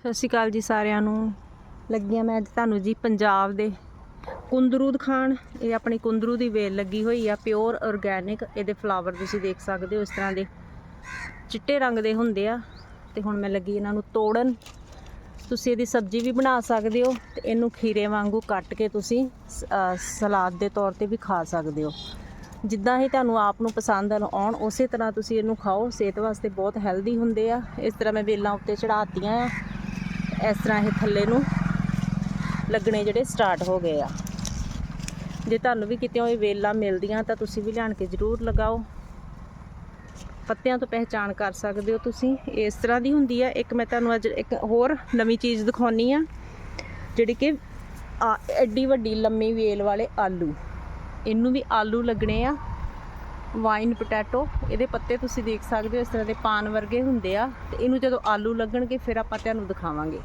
ਸਤਿ ਸ਼੍ਰੀ ਅਕਾਲ ਜੀ ਸਾਰਿਆਂ ਨੂੰ। ਲੱਗੀਆਂ ਮੈਂ ਅੱਜ ਤੁਹਾਨੂੰ ਜੀ ਪੰਜਾਬ ਦੇ ਕੁੰਦਰੂ ਦਿਖਾਣ ਇਹ ਆਪਣੀ ਕੁੰਦਰੂ ਦੀ ਵੇਲ ਲੱਗੀ ਹੋਈ ਆ ਪਿਓਰ ਆਰਗੈਨਿਕ ਇਹਦੇ ਫਲਾਵਰ ਤੁਸੀਂ ਦੇਖ ਸਕਦੇ ਹੋ, ਇਸ ਤਰ੍ਹਾਂ ਦੇ ਚਿੱਟੇ ਰੰਗ ਦੇ ਹੁੰਦੇ ਆ। ਤੇ ਹੁਣ ਮੈਂ ਲੱਗੀ ਇਹਨਾਂ ਨੂੰ ਤੋੜਨ। ਤੁਸੀਂ ਇਹਦੀ ਸਬਜ਼ੀ ਵੀ ਬਣਾ ਸਕਦੇ ਹੋ ਤੇ ਇਹਨੂੰ ਖੀਰੇ ਵਾਂਗੂ ਕੱਟ ਕੇ ਤੁਸੀਂ ਸ- ਸਲਾਦ ਦੇ ਤੌਰ ਤੇ ਵੀ ਖਾ ਸਕਦੇ ਹੋ। ਜਿੱਦਾਂ ਹੀ ਤੁਹਾਨੂੰ ਆਪ ਨੂੰ ਪਸੰਦ ਆਉਣ ਉਸੇ ਤਰ੍ਹਾਂ ਤੁਸੀਂ ਇਹਨੂੰ ਖਾਓ। ਸਿਹਤ ਵਾਸਤੇ ਬਹੁਤ ਹੈਲਦੀ ਹੁੰਦੇ ਆ। ਇਸ ਤਰ੍ਹਾਂ ਮੈਂ ਵੇਲਾਂ ਉੱਤੇ ਚੜਾਤੀਆਂ ਆ। ਇਸ ਤਰ੍ਹਾਂ ਇਹ ਥੱਲੇ ਨੂੰ ਲੱਗਣੇ ਜਿਹੜੇ ਸਟਾਰਟ ਹੋ ਗਏ ਆ। ਜੇ ਤੁਹਾਨੂੰ ਵੀ ਕਿਤੇ ਇਹ ਵੇਲਾਂ ਮਿਲਦੀਆਂ ਤਾਂ ਤੁਸੀਂ ਵੀ ਲਿਆਣ ਕੇ ਜ਼ਰੂਰ ਲਗਾਓ। ਪੱਤਿਆਂ ਤੋਂ ਪਹਿਚਾਣ ਕਰ ਸਕਦੇ ਹੋ ਤੁਸੀਂ। ਇਸ ਤਰ੍ਹਾਂ ਦੀ ਹੁੰਦੀ ਆ। ਇੱਕ ਮੈਂ ਤੁਹਾਨੂੰ ਅੱਜ ਇੱਕ ਹੋਰ ਨਵੀਂ ਚੀਜ਼ ਦਿਖਾਉਣੀ ਆ, ਜਿਹੜੀ ਕਿ ਆ ਐਡੀ ਵੱਡੀ ਲੰਮੀ ਵੇਲ ਵਾਲੇ ਆਲੂ। ਇਹਨੂੰ ਵੀ ਆਲੂ ਲੱਗਣੇ ਆ। ਵਾਈਨ ਪੋਟੈਟੋ ਇਹਦੇ ਪੱਤੇ ਤੁਸੀਂ ਦੇਖ ਸਕਦੇ ਹੋ, ਇਸ ਤਰ੍ਹਾਂ ਦੇ ਪਾਨ ਵਰਗੇ ਹੁੰਦੇ ਆ। ਤੇ ਇਹਨੂੰ ਜਦੋਂ ਆਲੂ ਲੱਗਣਗੇ, ਫਿਰ ਆਪਾਂ ਤੁਹਾਨੂੰ ਦਿਖਾਵਾਂਗੇ।